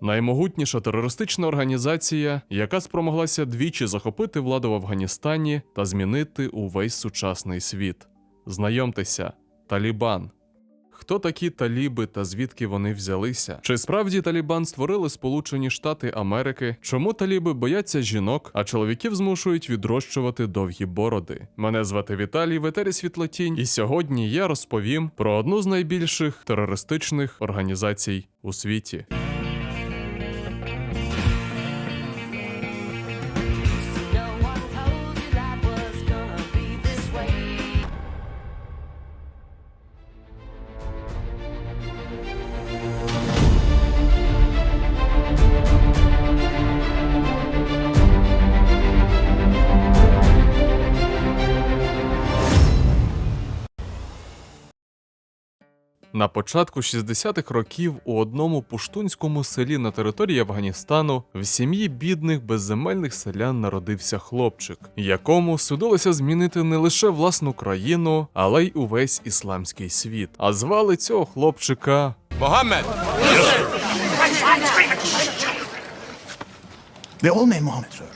Наймогутніша терористична організація, яка спромоглася двічі захопити владу в Афганістані та змінити увесь сучасний світ. Знайомтеся, Талібан. Хто такі таліби та звідки вони взялися? Чи справді Талібан створили Сполучені Штати Америки? Чому таліби бояться жінок, а чоловіків змушують відрощувати довгі бороди? Мене звати Віталій Ветері Світлотінь, і сьогодні я розповім про одну з найбільших терористичних організацій у світі. На початку 60-х років у одному пуштунському селі на території Афганістану в сім'ї бідних безземельних селян народився хлопчик, якому судилося змінити не лише власну країну, але й увесь ісламський світ. А звали цього хлопчика Mohammed! They all name Mohammed, sir.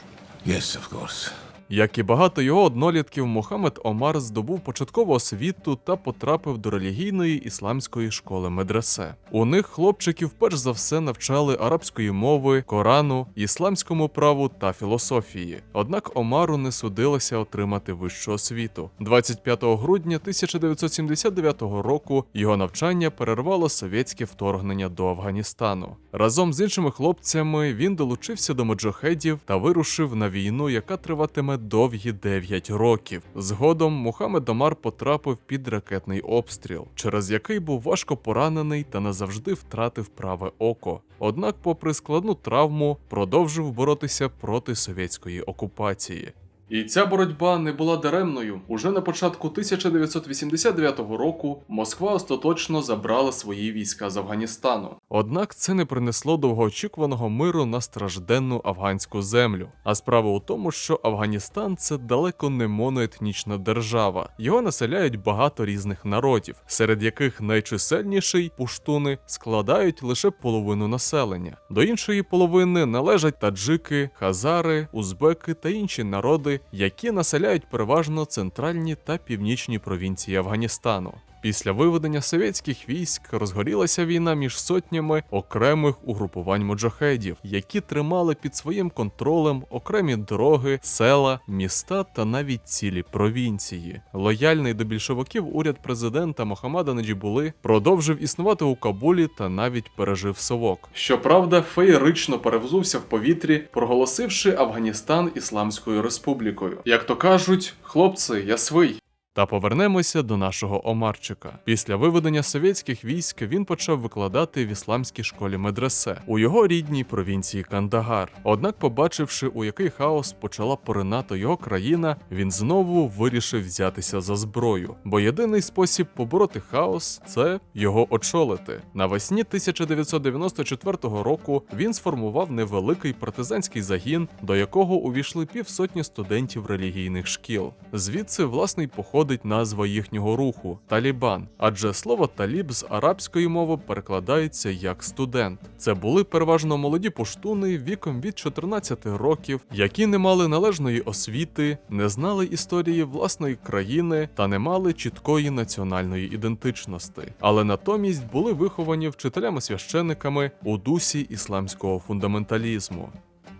Yes, of course. Як і багато його однолітків, Мухаммед Омар здобув початкову освіту та потрапив до релігійної ісламської школи медресе. У них хлопчиків перш за все навчали арабської мови, Корану, ісламському праву та філософії. Однак Омару не судилося отримати вищу освіту. 25 грудня 1979 року його навчання перервало совєтське вторгнення до Афганістану. Разом з іншими хлопцями він долучився до моджахедів та вирушив на війну, яка триватиме довгі 9 років. Згодом Мухаммед Омар потрапив під ракетний обстріл, через який був важко поранений та назавжди втратив праве око. Однак, попри складну травму, продовжив боротися проти совєтської окупації. І ця боротьба не була даремною. Уже на початку 1989 року Москва остаточно забрала свої війська з Афганістану. Однак це не принесло довгоочікуваного миру на стражденну афганську землю. А справа у тому, що Афганістан це далеко не моноетнічна держава. Його населяють багато різних народів, серед яких найчисельніший пуштуни складають лише половину населення. До іншої половини належать таджики, хазари, узбеки та інші народи, які населяють переважно центральні та північні провінції Афганістану. Після виведення совєтських військ розгорілася війна між сотнями окремих угрупувань муджахедів, які тримали під своїм контролем окремі дороги, села, міста та навіть цілі провінції. Лояльний до більшовиків уряд президента Мохаммада Наджібули продовжив існувати у Кабулі та навіть пережив совок. Щоправда, феєрично перевзувся в повітрі, проголосивши Афганістан Ісламською республікою. Як то кажуть, хлопці, я свий. Та повернемося до нашого Омарчика. Після виведення совєтських військ він почав викладати в ісламській школі медресе у його рідній провінції Кандагар. Однак, побачивши, у який хаос почала поринати його країна, він знову вирішив взятися за зброю, бо єдиний спосіб побороти хаос це його очолити. Навесні 1994 року він сформував невеликий партизанський загін, до якого увійшли півсотні студентів релігійних шкіл. Звідси власний походить назва їхнього руху Талібан, адже слово таліб з арабської мови перекладається як студент. Це були переважно молоді пуштуни віком від 14 років, які не мали належної освіти, не знали історії власної країни та не мали чіткої національної ідентичності, але натомість були виховані вчителями-священиками у дусі ісламського фундаменталізму.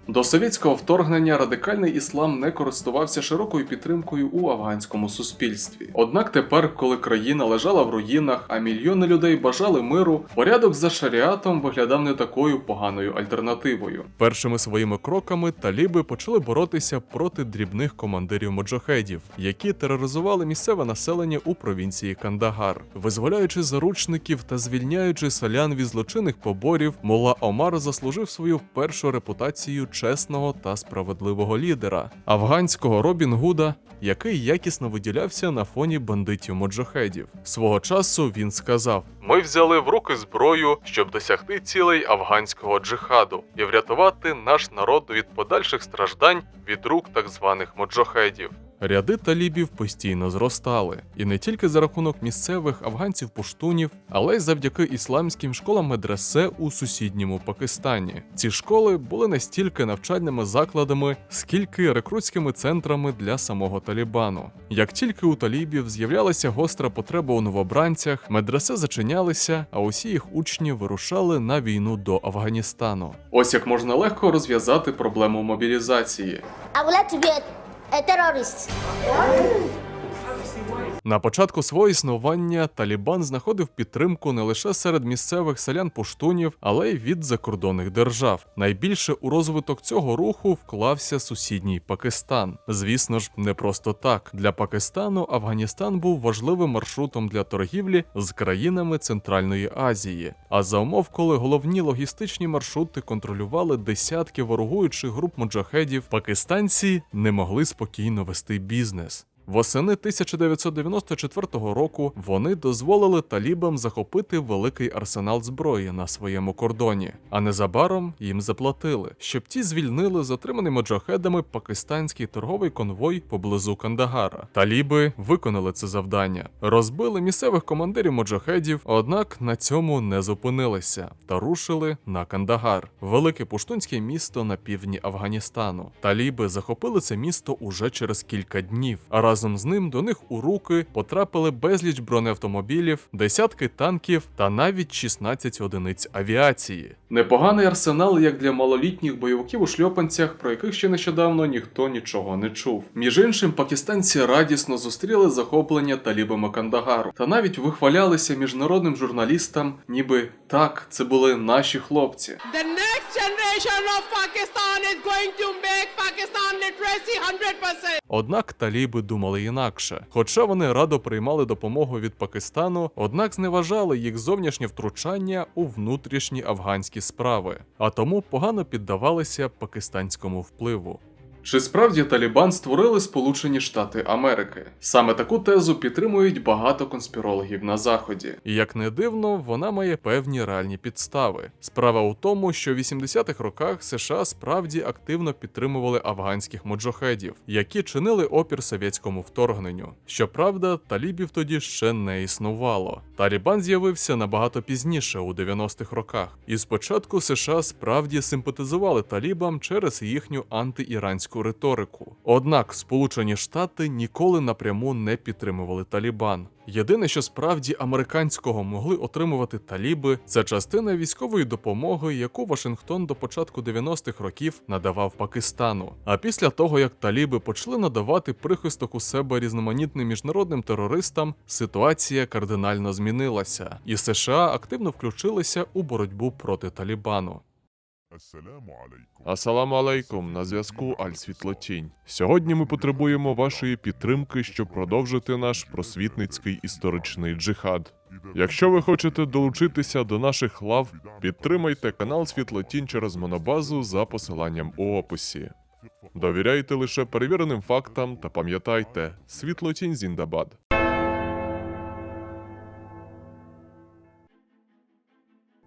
До совєтського вторгнення радикальний іслам не користувався широкою підтримкою у афганському суспільстві. Однак тепер, коли країна лежала в руїнах, а мільйони людей бажали миру, порядок за шаріатом виглядав не такою поганою альтернативою. Першими своїми кроками таліби почали боротися проти дрібних командирів моджахедів, які тероризували місцеве населення у провінції Кандагар, визволяючи заручників та звільняючи селян від злочинних поборів, Мола Омар заслужив свою першу репутацію чесного та справедливого лідера, афганського Робін Гуда, який якісно виділявся на фоні бандитів моджохедів. Свого часу він сказав: Ми взяли в руки зброю, щоб досягти цілей афганського джихаду і врятувати наш народ від подальших страждань від рук так званих моджахедів. Ряди талібів постійно зростали, і не тільки за рахунок місцевих афганців-пуштунів, але й завдяки ісламським школам медресе у сусідньому Пакистані. Ці школи були не стільки навчальними закладами, скільки рекрутськими центрами для самого Талібану. Як тільки у талібів з'являлася гостра потреба у новобранцях, медресе зачинялися, а усі їх учні вирушали на війну до Афганістану. Ось як можна легко розв'язати проблему мобілізації. I E, terörist. На початку свого існування Талібан знаходив підтримку не лише серед місцевих селян пуштунів, але й від закордонних держав. Найбільше у розвиток цього руху вклався сусідній Пакистан. Звісно ж, не просто так. Для Пакистану Афганістан був важливим маршрутом для торгівлі з країнами Центральної Азії. А за умов, коли головні логістичні маршрути контролювали десятки ворогуючих груп муджахедів, пакистанці не могли спокійно вести бізнес. Восени 1994 року вони дозволили талібам захопити великий арсенал зброї на своєму кордоні, а незабаром їм заплатили, щоб ті звільнили затриманий моджахедами пакистанський торговий конвой поблизу Кандагара. Таліби виконали це завдання, розбили місцевих командирів моджахедів, однак на цьому не зупинилися та рушили на Кандагар, велике пуштунське місто на півдні Афганістану. Таліби захопили це місто уже через кілька днів, а разом з ним до них у руки потрапили безліч бронеавтомобілів, десятки танків та навіть 16 одиниць авіації. Непоганий арсенал як для малолітніх бойовиків у шльопанцях, про яких ще нещодавно ніхто нічого не чув. Між іншим, пакистанці радісно зустріли захоплення талібами Кандагару та навіть вихвалялися міжнародним журналістам, ніби так, це були наші хлопці. The next generation of Pakistan is going to make Pakistan literacy 100%. Однак таліби думали інакше. Хоча вони радо приймали допомогу від Пакистану, однак зневажали їх зовнішнє втручання у внутрішні афганські справи, а тому погано піддавалися пакистанському впливу. Чи справді Талібан створили Сполучені Штати Америки? Саме таку тезу підтримують багато конспірологів на заході. І як не дивно, вона має певні реальні підстави. Справа у тому, що в 80-х роках США справді активно підтримували афганських моджохедів, які чинили опір совєтському вторгненню. Щоправда, талібів тоді ще не існувало. Талібан з'явився набагато пізніше, у 90-х роках. І спочатку США справді симпатизували талібам через їхню антиіранську риторику. Однак Сполучені Штати ніколи напряму не підтримували Талібан. Єдине, що справді американського могли отримувати таліби, це частина військової допомоги, яку Вашингтон до початку 90-х років надавав Пакистану. А після того, як таліби почали надавати прихисток у себе різноманітним міжнародним терористам, ситуація кардинально змінилася, і США активно включилися у боротьбу проти Талібану. Асаламу алейкум, на зв'язку Аль Світлотінь. Сьогодні ми потребуємо вашої підтримки, щоб продовжити наш просвітницький історичний джихад. Якщо ви хочете долучитися до наших лав, підтримайте канал Світлотінь через монобазу за посиланням у описі. Довіряйте лише перевіреним фактам та пам'ятайте, світлотінь Зіндабад.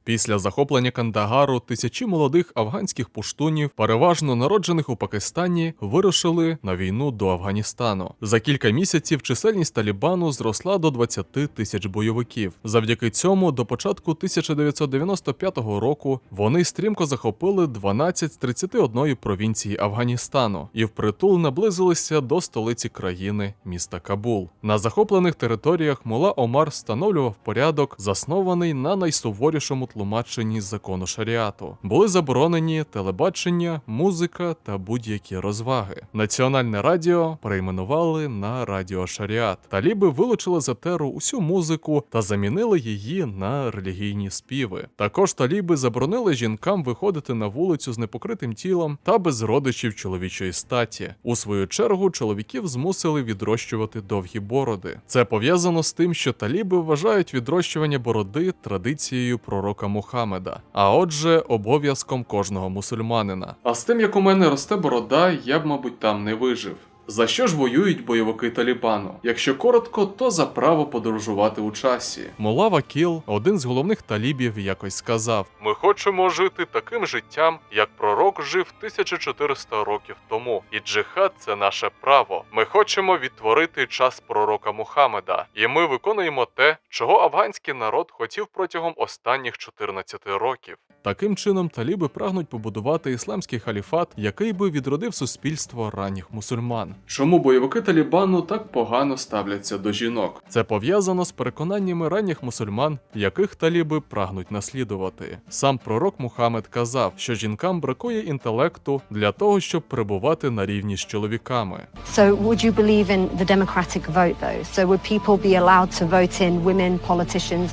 Після захоплення Кандагару тисячі молодих афганських пуштунів, переважно народжених у Пакистані, вирушили на війну до Афганістану. За кілька місяців чисельність Талібану зросла до 20 тисяч бойовиків. Завдяки цьому, до початку 1995 року вони стрімко захопили 12 з 31 провінції Афганістану і впритул наблизилися до столиці країни міста Кабул. На захоплених територіях Мула Омар встановлював порядок, заснований на найсуворішому тлумаченні закону шаріату. Були заборонені телебачення, музика та будь-які розваги. Національне радіо перейменували на Радіо Шаріат. Таліби вилучили з етеру усю музику та замінили її на релігійні співи. Також таліби заборонили жінкам виходити на вулицю з непокритим тілом та без родичів чоловічої статі. У свою чергу чоловіків змусили відрощувати довгі бороди. Це пов'язано з тим, що таліби вважають відрощування бороди традицією пророка Мухаммеда, а отже, обов'язком кожного мусульманина. А з тим, як у мене росте борода, я б, мабуть, там не вижив. За що ж воюють бойовики Талібану? Якщо коротко, то за право подорожувати у часі. Мулава Кіл, один з головних талібів, якось сказав: Ми хочемо жити таким життям, як пророк жив 1400 років тому. І джихад це наше право. Ми хочемо відтворити час пророка Мухаммеда, і ми виконуємо те, чого афганський народ хотів протягом останніх 14 років. Таким чином, таліби прагнуть побудувати ісламський халіфат, який би відродив суспільство ранніх мусульман. Чому бойовики Талібану так погано ставляться до жінок? Це пов'язано з переконаннями ранніх мусульман, яких таліби прагнуть наслідувати. Сам пророк Мухаммед казав, що жінкам бракує інтелекту для того, щоб перебувати на рівні з чоловіками. So, would you believe in the democratic vote, though? So, would people be allowed to vote in women politicians?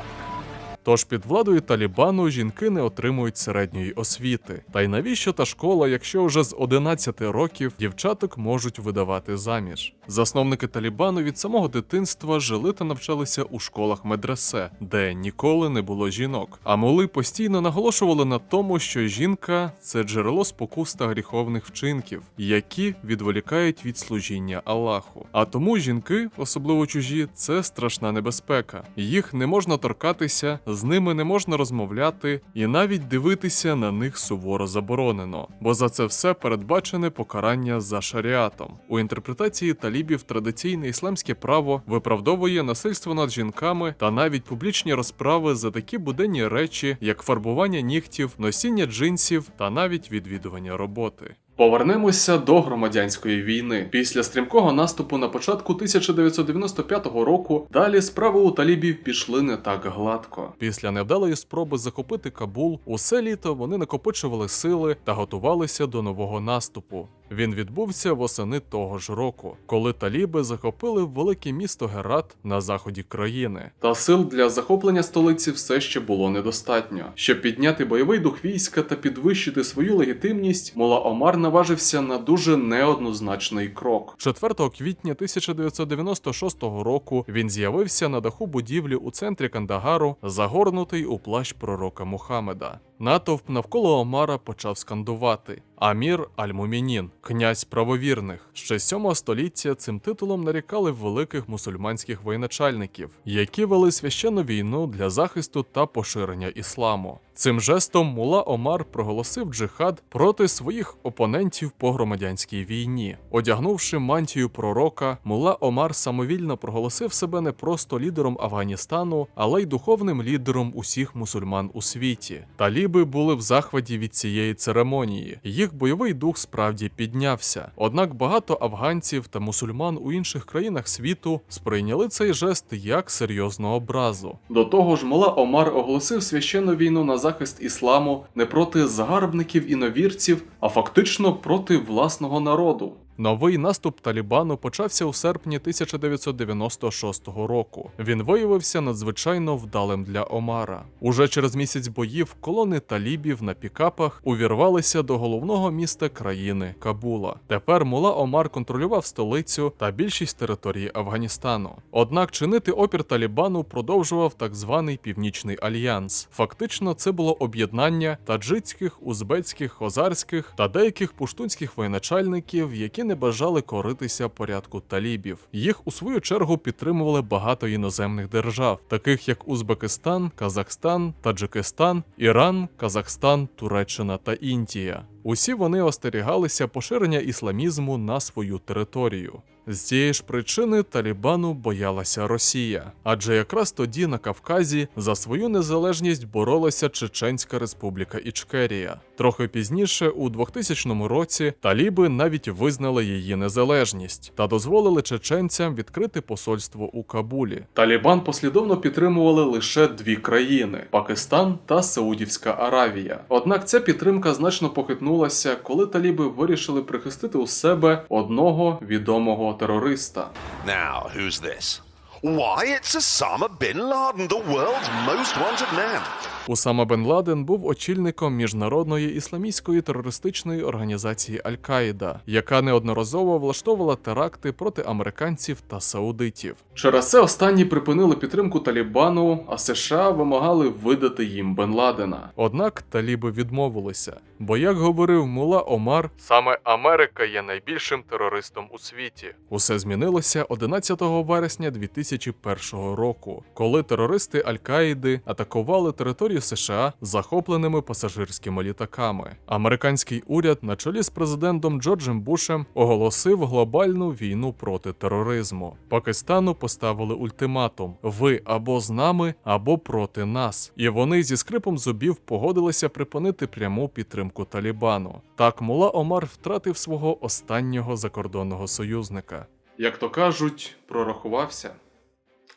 Тож під владою Талібану жінки не отримують середньої освіти. Та й навіщо та школа, якщо вже з 11 років дівчаток можуть видавати заміж? Засновники Талібану від самого дитинства жили та навчалися у школах медресе, де ніколи не було жінок. А моли постійно наголошували на тому, що жінка це джерело спокус та гріховних вчинків, які відволікають від служіння Аллаху. А тому жінки, особливо чужі, це страшна небезпека. Їх не можна торкатися, з ними не можна розмовляти, і навіть дивитися на них суворо заборонено, бо за це все передбачене покарання за шаріатом. У інтерпретації талібів традиційне ісламське право виправдовує насильство над жінками та навіть публічні розправи за такі буденні речі, як фарбування нігтів, носіння джинсів та навіть відвідування роботи. Повернемося до громадянської війни. Після стрімкого наступу на початку 1995 року далі справи у талібів пішли не так гладко. Після невдалої спроби захопити Кабул, усе літо вони накопичували сили та готувалися до нового наступу. Він відбувся восени того ж року, коли таліби захопили велике місто Герат на заході країни. Та сил для захоплення столиці все ще було недостатньо. Щоб підняти бойовий дух війська та підвищити свою легітимність, Мула Омар наважився на дуже неоднозначний крок. 4 квітня 1996 року він з'явився на даху будівлі у центрі Кандагару, загорнутий у плащ пророка Мухаммеда. Натовп навколо Омара почав скандувати. Амір Аль-Мумінін, князь правовірних. Ще 7 століття цим титулом нарікали великих мусульманських воєначальників, які вели священну війну для захисту та поширення ісламу. Цим жестом Мула Омар проголосив джихад проти своїх опонентів по громадянській війні. Одягнувши мантію пророка, Мула Омар самовільно проголосив себе не просто лідером Афганістану, але й духовним лідером усіх мусульман у світі. Таліби були в захваті від цієї церемонії. Їх бойовий дух справді піднявся. Однак багато афганців та мусульман у інших країнах світу сприйняли цей жест як серйозну образу. До того ж, Мала Омар оголосив священну війну на захист ісламу не проти загарбників і новірців, а фактично проти власного народу. Новий наступ Талібану почався у серпні 1996 року. Він виявився надзвичайно вдалим для Омара. Уже через місяць боїв колони талібів на пікапах увірвалися до головного міста країни Кабула. Тепер Мула Омар контролював столицю та більшість території Афганістану. Однак чинити опір Талібану продовжував так званий Північний альянс. Фактично, це було об'єднання таджицьких, узбецьких, хозарських та деяких пуштунських воєначальників, які не бажали коритися порядку талібів. Їх у свою чергу підтримували багато іноземних держав, таких як Узбекистан, Казахстан, Таджикистан, Іран, Казахстан, Туреччина та Індія. Усі вони остерігалися поширення ісламізму на свою територію. З цієї ж причини Талібану боялася Росія, адже якраз тоді на Кавказі за свою незалежність боролася Чеченська Республіка Ічкерія. Трохи пізніше, у 2000 році, таліби навіть визнали її незалежність та дозволили чеченцям відкрити посольство у Кабулі. Талібан послідовно підтримували лише дві країни: Пакистан та Саудівська Аравія. Однак ця підтримка значно похитнулася, коли таліби вирішили прихистити у себе одного відомого терориста. Now, who's this? Why, it's Osama bin Laden, the world's most wanted man. Усама Бен Ладен був очільником міжнародної ісламістської терористичної організації Аль-Каїда, яка неодноразово влаштовувала теракти проти американців та саудитів. Через це останні припинили підтримку Талібану, а США вимагали видати їм Бен Ладена. Однак таліби відмовилися, бо, як говорив Мула Омар, саме Америка є найбільшим терористом у світі. Усе змінилося 11 вересня 2001 року, коли терористи Аль-Каїди атакували територію США захопленими пасажирськими літаками. Американський уряд на чолі з президентом Джорджем Бушем оголосив глобальну війну проти тероризму. Пакистану поставили ультиматум: ви або з нами, або проти нас. І вони зі скрипом зубів погодилися припинити пряму підтримку Талібану. Так Мула Омар втратив свого останнього закордонного союзника. Як то кажуть, прорахувався.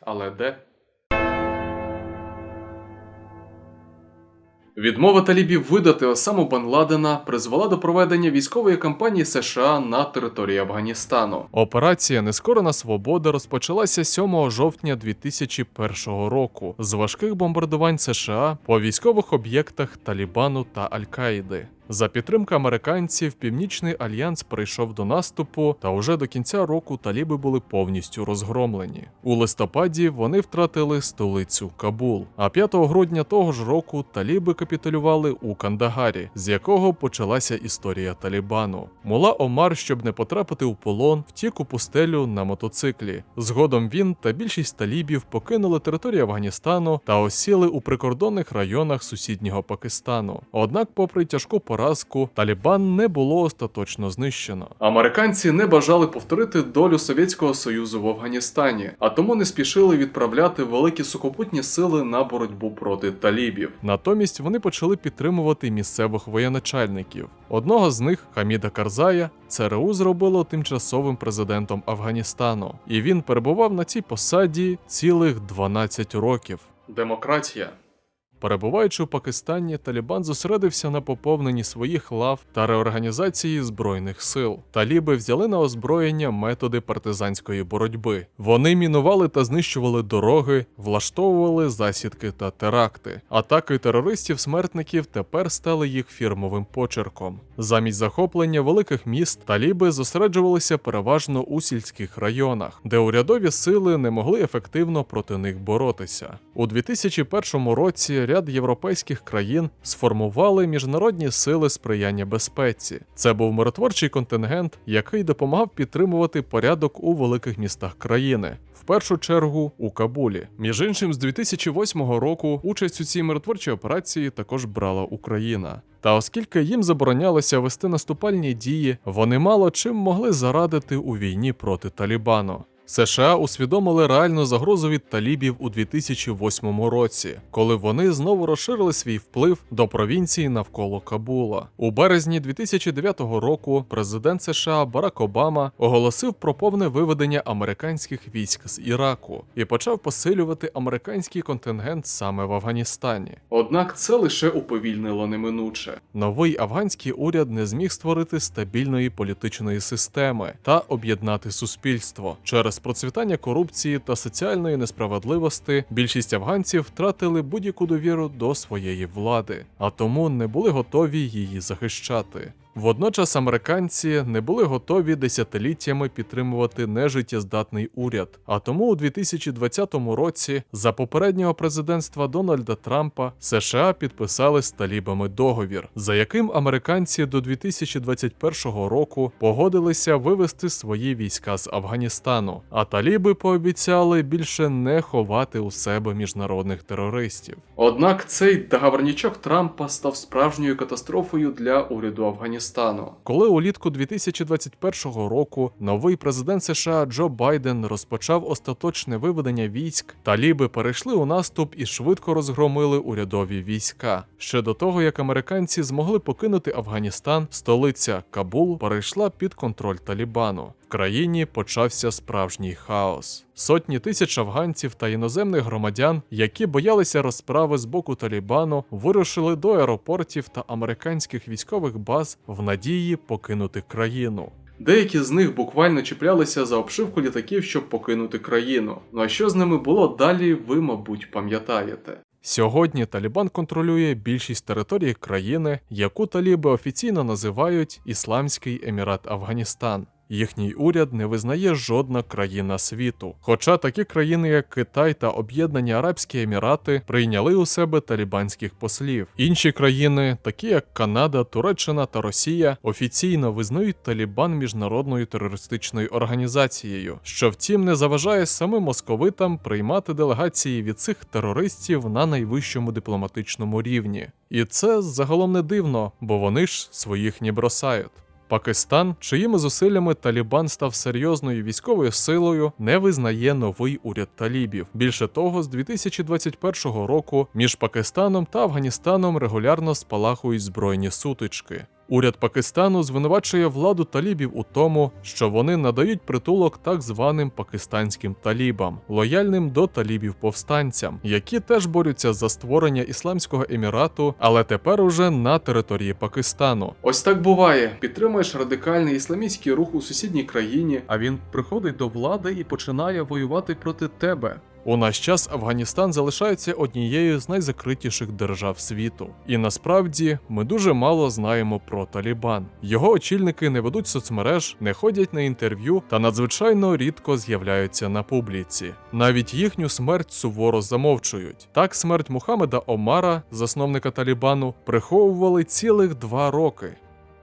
Але де? Відмова талібів видати Осаму Бен Ладена призвела до проведення військової кампанії США на території Афганістану. Операція Нескорена свобода розпочалася 7 жовтня 2001 року з важких бомбардувань США по військових об'єктах Талібану та Аль-Каїди. За підтримки американців, Північний альянс прийшов до наступу, та уже до кінця року таліби були повністю розгромлені. У листопаді вони втратили столицю Кабул. А 5 грудня того ж року таліби капітулювали у Кандагарі, з якого почалася історія Талібану. Мула Омар, щоб не потрапити у полон, втік у пустелю на мотоциклі. Згодом він та більшість талібів покинули територію Афганістану та осіли у прикордонних районах сусіднього Пакистану. Однак, попри тяжку поразку, Талібан не було остаточно знищено. Американці не бажали повторити долю Совєтського Союзу в Афганістані, а тому не спішили відправляти великі сухопутні сили на боротьбу проти талібів. Натомість вони почали підтримувати місцевих воєначальників. Одного з них, Хаміда Карзая, ЦРУ зробило тимчасовим президентом Афганістану, і він перебував на цій посаді цілих 12 років. Демократія. Перебуваючи у Пакистані, Талібан зосередився на поповненні своїх лав та реорганізації збройних сил. Таліби взяли на озброєння методи партизанської боротьби. Вони мінували та знищували дороги, влаштовували засідки та теракти. Атаки терористів-смертників тепер стали їх фірмовим почерком. Замість захоплення великих міст таліби зосереджувалися переважно у сільських районах, де урядові сили не могли ефективно проти них боротися. У 2001 році ряд європейських країн сформували міжнародні сили сприяння безпеці. Це був миротворчий контингент, який допомагав підтримувати порядок у великих містах країни. В першу чергу у Кабулі. Між іншим, з 2008 року участь у цій миротворчій операції також брала Україна. Та оскільки їм заборонялося вести наступальні дії, вони мало чим могли зарадити у війні проти Талібану. США усвідомили реальну загрозу від талібів у 2008 році, коли вони знову розширили свій вплив до провінції навколо Кабула. У березні 2009 року президент США Барак Обама оголосив про повне виведення американських військ з Іраку і почав посилювати американський контингент саме в Афганістані. Однак це лише уповільнило неминуче. Новий афганський уряд не зміг створити стабільної політичної системи та об'єднати суспільство через процвітання корупції та соціальної несправедливості. Більшість афганців втратили будь-яку довіру до своєї влади, а тому не були готові її захищати. Водночас американці не були готові десятиліттями підтримувати нежиттєздатний уряд. А тому у 2020 році, за попереднього президентства Дональда Трампа, США підписали з талібами договір, за яким американці до 2021 року погодилися вивести свої війська з Афганістану. А таліби пообіцяли більше не ховати у себе міжнародних терористів. Однак цей договорнічок Трампа став справжньою катастрофою для уряду Афганістану. Коли улітку 2021 року новий президент США Джо Байден розпочав остаточне виведення військ, таліби перейшли у наступ і швидко розгромили урядові війська. Ще до того, як американці змогли покинути Афганістан, столиця Кабул перейшла під контроль Талібану. Країні почався справжній хаос. Сотні тисяч афганців та іноземних громадян, які боялися розправи з боку Талібану, вирушили до аеропортів та американських військових баз в надії покинути країну. Деякі з них буквально чіплялися за обшивку літаків, щоб покинути країну. Ну а що з ними було далі, ви, мабуть, пам'ятаєте. Сьогодні Талібан контролює більшість території країни, яку таліби офіційно називають Ісламський Емірат Афганістан. Їхній уряд не визнає жодна країна світу. Хоча такі країни, як Китай та Об'єднані Арабські Емірати, прийняли у себе талібанських послів. Інші країни, такі як Канада, Туреччина та Росія, офіційно визнають Талібан міжнародною терористичною організацією, що втім не заважає самим московитам приймати делегації від цих терористів на найвищому дипломатичному рівні. І це загалом не дивно, бо вони ж своїх не бросають. Пакистан, чиїми зусиллями Талібан став серйозною військовою силою, не визнає новий уряд талібів. Більше того, з 2021 року між Пакистаном та Афганістаном регулярно спалахують збройні сутички. Уряд Пакистану звинувачує владу талібів у тому, що вони надають притулок так званим пакистанським талібам, лояльним до талібів повстанцям, які теж борються за створення ісламського емірату, але тепер уже на території Пакистану. Ось так буває. Підтримуєш радикальний ісламістський рух у сусідній країні, а він приходить до влади і починає воювати проти тебе. У наш час Афганістан залишається однією з найзакритіших держав світу. І насправді ми дуже мало знаємо про Талібан. Його очільники не ведуть соцмереж, не ходять на інтерв'ю та надзвичайно рідко з'являються на публіці. Навіть їхню смерть суворо замовчують. Так, смерть Мухаммеда Омара, засновника Талібану, приховували цілих два роки.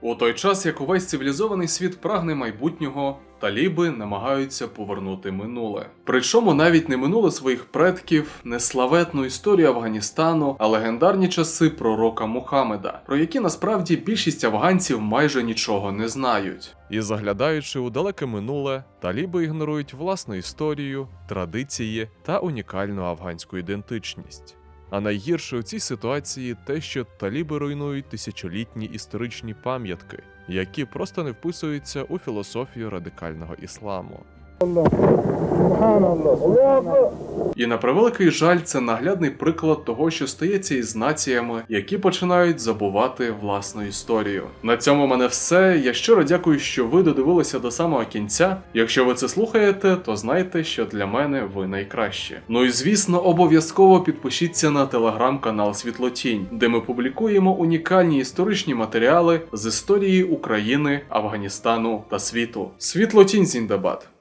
У той час, як увесь цивілізований світ прагне майбутнього, таліби намагаються повернути минуле. Причому навіть не минуле своїх предків, не славетну історію Афганістану, а легендарні часи пророка Мухаммеда, про які насправді більшість афганців майже нічого не знають. І заглядаючи у далеке минуле, таліби ігнорують власну історію, традиції та унікальну афганську ідентичність. А найгірше у цій ситуації те, що таліби руйнують тисячолітні історичні пам'ятки, які просто не вписуються у філософію радикального ісламу. І на превеликий жаль, це наглядний приклад того, що стається із націями, які починають забувати власну історію. На цьому в мене все. Я щиро дякую, що ви додивилися до самого кінця. Якщо ви це слухаєте, то знайте, що для мене ви найкраще. Ну і звісно, обов'язково підпишіться на телеграм-канал Світлотінь, де ми публікуємо унікальні історичні матеріали з історії України, Афганістану та світу. Світлотінь Зіндабад.